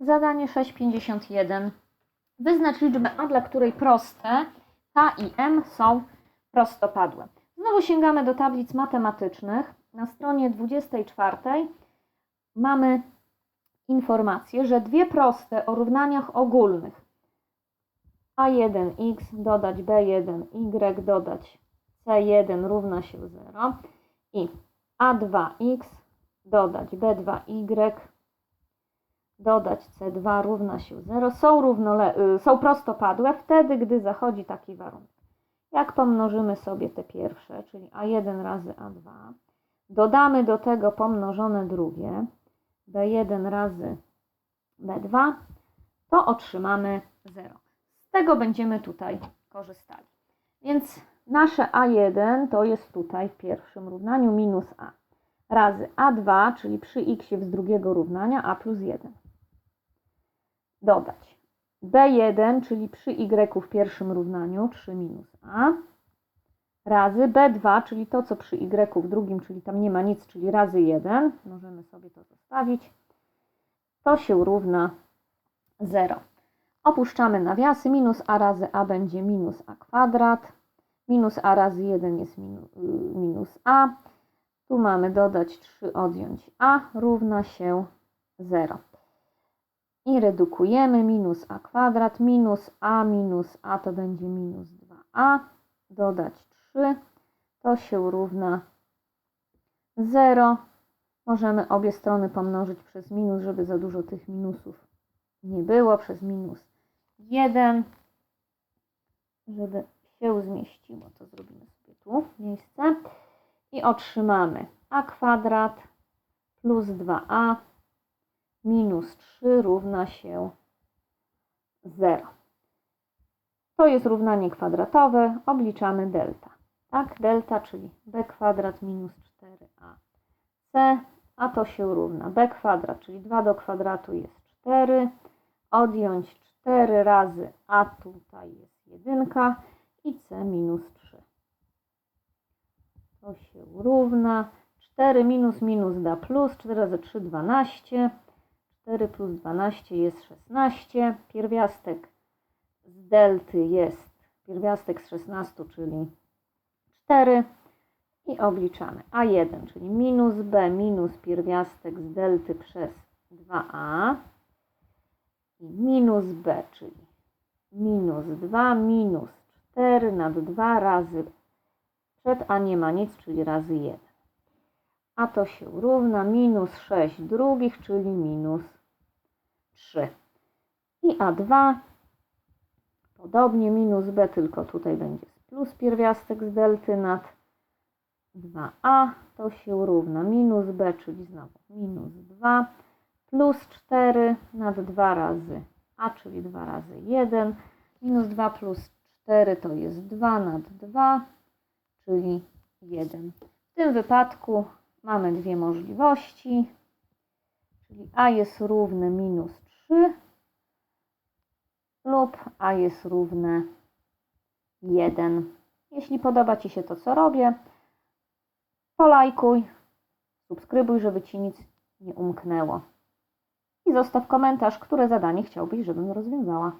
Zadanie 651. Wyznacz liczbę a, dla której proste k i m są prostopadłe. Znowu sięgamy do tablic matematycznych. Na stronie 24 mamy informację, że dwie proste o równaniach ogólnych a1x dodać b1y dodać c1 równa się 0 i a2x dodać b2y dodać C2 równa się 0 są, równole, y, są prostopadłe wtedy, gdy zachodzi taki warunek. Jak pomnożymy sobie te pierwsze, czyli A1 razy A2, dodamy do tego pomnożone drugie, B1 razy B2, to otrzymamy 0. Z tego będziemy tutaj korzystali. Więc nasze A1 to jest tutaj w pierwszym równaniu minus A razy A2, czyli przy x z drugiego równania A plus 1 dodać. B1, czyli przy y w pierwszym równaniu 3 minus a, razy b2, czyli to, co przy y w drugim, czyli tam nie ma nic, czyli razy 1, możemy sobie to zostawić, to się równa 0. Opuszczamy nawiasy, minus a razy a będzie minus a kwadrat, minus a razy 1 jest y, minus a, tu mamy dodać 3, odjąć a, równa się 0 i redukujemy minus a kwadrat minus a minus a to będzie minus 2a dodać 3 to się równa 0 możemy obie strony pomnożyć przez minus żeby za dużo tych minusów nie było przez minus 1 żeby się zmieściło. To zrobimy sobie tu miejsce i otrzymamy a kwadrat plus 2a minus 3 równa się 0. To jest równanie kwadratowe, obliczamy delta. Tak, delta, czyli b kwadrat minus 4ac, a to się równa b kwadrat, czyli 2 do kwadratu jest 4, odjąć 4 razy a tutaj jest 1 i c minus 3. To się równa 4 minus minus da plus, 4 razy 3 12, 4 plus 12 jest 16. Pierwiastek z delty jest pierwiastek z 16, czyli 4. I obliczamy A1, czyli minus B minus pierwiastek z delty przez 2A. I minus B, czyli minus 2 minus 4 nad 2 razy przed A nie ma nic, czyli razy 1 a to się równa minus 6 drugich, czyli minus 3. I A2 podobnie minus B, tylko tutaj będzie plus pierwiastek z delty nad 2a, to się równa minus b, czyli znowu minus 2, plus 4 nad 2 razy a, czyli 2 razy 1, minus 2 plus 4 to jest 2 nad 2, czyli 1. W tym wypadku mamy dwie możliwości, czyli a jest równe minus 3 lub a jest równe 1. Jeśli podoba Ci się to, co robię, polajkuj, subskrybuj, żeby Ci nic nie umknęło. I zostaw komentarz, które zadanie chciałbyś, żebym rozwiązała.